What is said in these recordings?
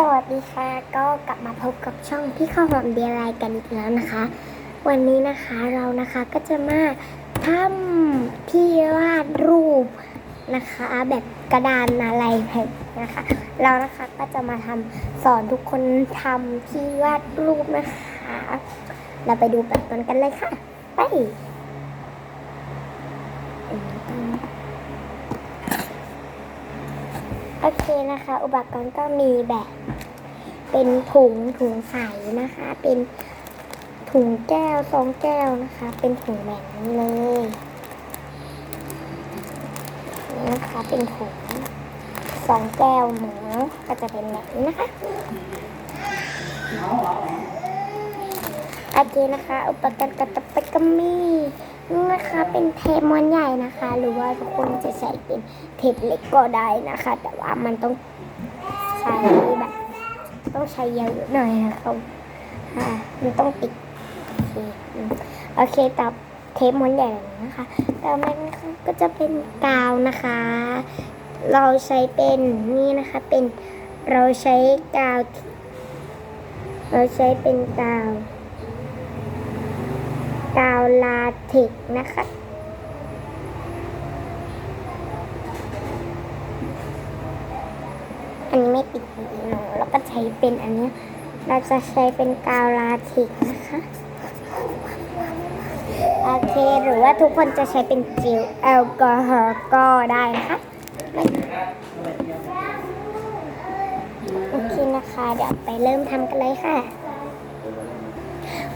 สวัสดีค่ะ ก็กลับมาพบกับช่องพี่ข้าวหอมเดียรายกันอีกแล้วนะคะ วันนี้นะคะเรานะคะก็จะมาทำที่วาดรูปนะคะ แบบกระดานอะไรแบบนะคะ เรานะคะก็จะมาทำสอนทุกคนทำที่วาดรูปนะคะ เราไปดูแบบนั้นกันเลยค่ะ ไปโอเคนะคะ อุปกรณ์ก็มีแบบเป็นถุงถุงใสนะคะ เป็นถุงแก้วซองแก้วนะคะ เป็นถุงแบบนี้เลยนี่นะคะเป็นถุงซองแก้วหมูก็จะเป็นแบบนี้นะคะโอเคนะคะ อุปกรณ์กระตับไปก็มี นะคะ เป็นเทปม้วนใหญ่นะคะ หรือว่าทุกคนจะใช้เป็นเทปเล็กก็ได้นะคะ แต่ว่ามันต้องใช้แบบต้องใช้เยอะหน่อยนะครับอ่ามันต้องติดโอเคอืมโอเคต่อเทปม้วนใหญ่แบบนี้นะคะแล้วมันก็จะเป็นกาวนะคะ เราใช้เป็นนี่นะคะเป็นเราใช้กาว เราใช้เป็นกาว กาวลาเทกนะคะ อันนี้ไม่ติดหนูแล้วก็ใช้เป็นอันเนี้ยเราจะใช้เป็นกาวลาเทกนะคะโอเคหรือว่าทุกคนจะใช้เป็นจิลแอลกอฮอล์ก็ได้นะคะโอเคนะคะ เดี๋ยวไปเริ่มทำกันเลยค่ะ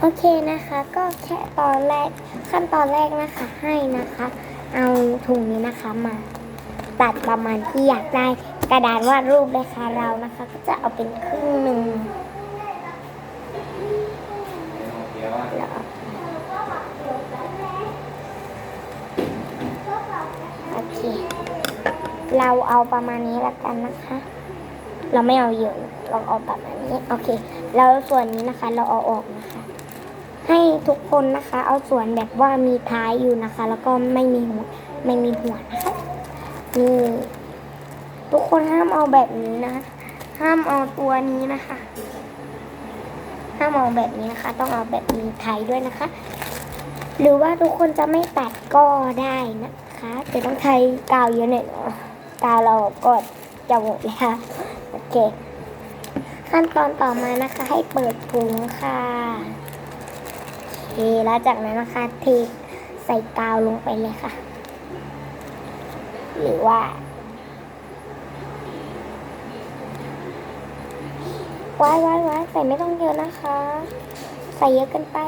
โอเคนะคะก็แค่ตอนแรกขั้นตอนแรกนะคะให้นะคะ เอาถุงนี้นะคะมาตัดประมาณที่อยากได้กระดานวาดรูปเลยค่ะเรานะคะ ก็จะเอาเป็นครึ่งหนึ่งโอเคเราเอาประมาณนี้ละกันนะคะ เราไม่เอาเยอะเราเอาประมาณนี้โอเค แล้วส่วนนี้นะคะ เราเอาออกนะ ให้ทุกคนนะคะ เอาส่วนแบบว่ามีท้ายอยู่นะคะ แล้วก็ไม่มีหัวไม่มีหัวนะคะนี่ทุกคนห้ามเอาแบบนี้นะ ห้ามเอาตัวนี้นะคะ ห้ามเอาแบบนี้นะคะ ต้องเอาแบบมีท้ายด้วยนะคะ หรือว่าทุกคนจะไม่ตัดก็ได้นะคะแต่ต้องใช้กาวเยอะหน่อยกาวเราก็จะหมดแล้วโอเค ขั้นตอนต่อมานะคะ ให้เปิดถุงค่ะ เคแล้วจากนั้นนะคะเทใส่กาวลงไปเลยค่ะ หรือว่าว้ายว้ายว้ายใส่ไม่ต้องเยอะนะคะ ใส่เยอะเกินไป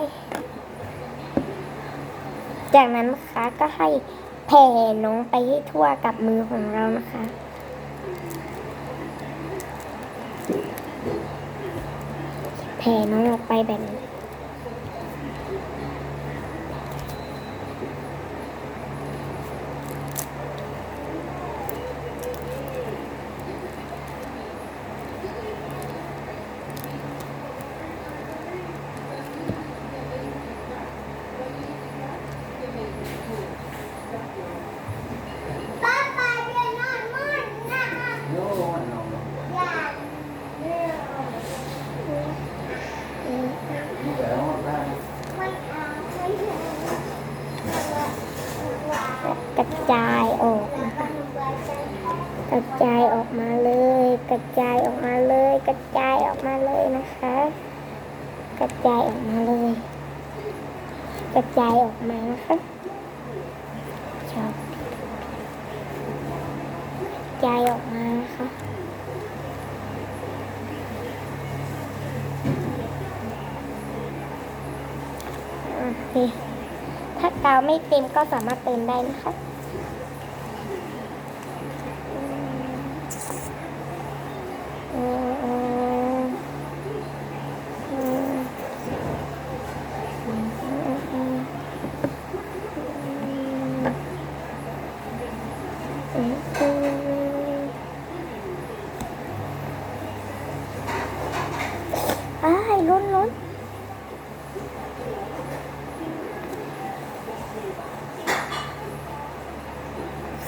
จากนั้นนะคะก็ให้แผ่น้องไปให้ทั่วกับมือของเรานะคะแผ่น้องออกไปแบบนี้ กระจายออกนะคะกระจายออกมาเลย กระจายออกมาเลย กระจายออกมาเลยนะคะ กระ จายออกมาเลย กระจายออกมานะคะชอบกระจายออกมานะคะโอเคถ้ากาวไม่เต็มก็สามารถเติมได้นะคะ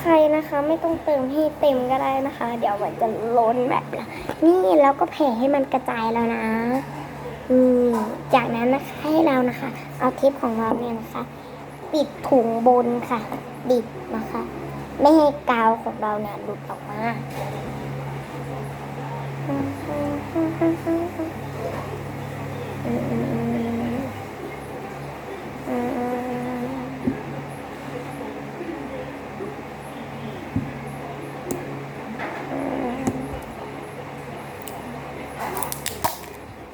ใช่นะคะ ไม่ต้องเติมให้เต็มก็ได้นะคะ เดี๋ยวมันจะล้นแบบนี่เราก็แผ่ให้มันกระจายแล้วนะอืมจากนั้นนะคะให้เรานะคะ เอาเทปของเราเนี่ยนะคะ ปิดถุงบนค่ะปิดนะคะ ไม่ให้กาวของเราเนี่ยหลุดออกมา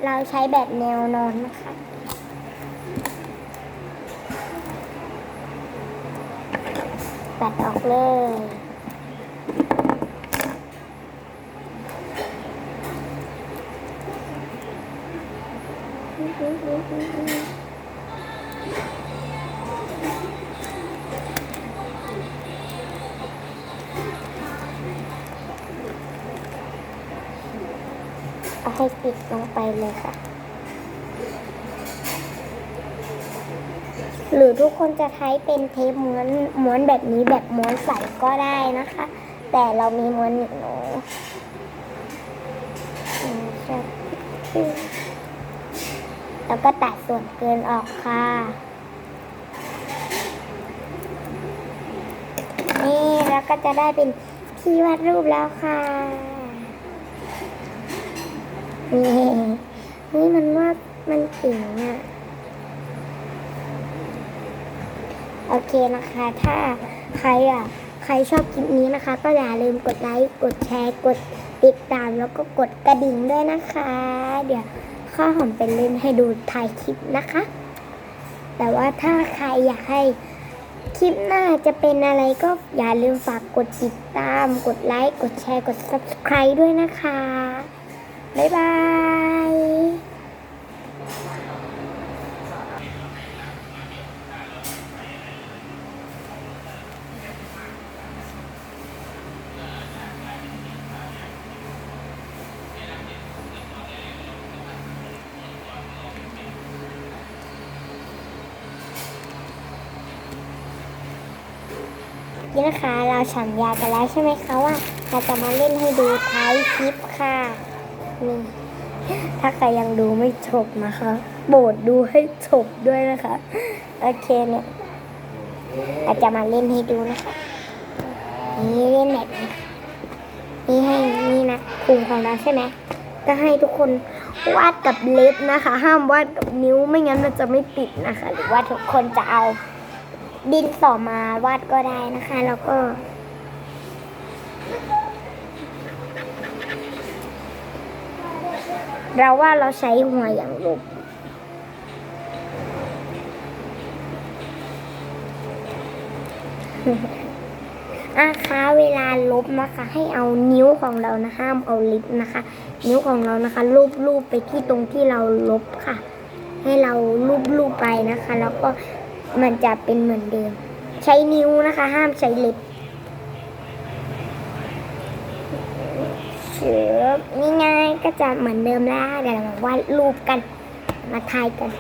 เราใช้แบบแนวนอนนะคะ ตัดออกเลย เอาให้ปิดลงไปเลยค่ะ หรือทุกคนจะใช้เป็นเทปม้วนม้วนแบบนี้แบบม้วนใสก็ได้นะคะ แต่เรามีม้วนหนึ่งหนูแล้วก็ตัดส่วนเกินออกค่ะนี่แล้วก็จะได้เป็นที่วาดรูปแล้วค่ะ นี่นี่มันว่ามันเก่งอะโอเคนะคะ ถ้าใครอะ ใครชอบคลิปนี้นะคะ ก็อย่าลืมกดไลค์กดแชร์กดติดตามแล้วก็กดกระดิ่งด้วยนะคะ เดี๋ยวข้าหอมเป็นเล่นให้ดูถ่ายคลิปนะคะ แต่ว่าถ้าใครอยากให้คลิปหน้าจะเป็นอะไรก็อย่าลืมฝากกดติดตาม กดไลค์ กดแชร์ กด subscribe ด้วยนะคะ บ๊ายบายนี่นะคะเราสัญญากันแล้วใช่ไหมคะว่าเราจะมาเล่นให้ดูท้ายคลิปค่ะ นี่ถ้าใครยังดูไม่จบนะคะโปรดดูให้จบด้วยนะคะ โอเคเนี่ยเราจะมาเล่นให้ดูนะคะ นี่เล่นแบบนี้นี่ให้นี่นะคุงของเราใช่ไหมก็ให้ทุกคนวาดกับเล็บนะคะ ห้ามวาดกับนิ้วไม่งั้นมันจะไม่ติดนะคะ หรือว่าทุกคนจะเอาดินสอมาวาดก็ได้นะคะ แล้วก็ เราว่าเราใช้หัวอย่างลบอาคะเวลาลบนะคะ ให้เอานิ้วของเรานะห้ามเอาลิปนะคะ นิ้วของเรานะคะลูบลูบไปที่ตรงที่เราลบค่ะ ให้เราลูบลูบไปนะคะ แล้วก็มันจะเป็นเหมือนเดิม ใช้นิ้วนะคะ ห้ามใช้ล็บเชือนี่ไง ก็จะเหมือนเดิมแล้วเดี๋ยวเรามาวาดรูปกันมาทายกัน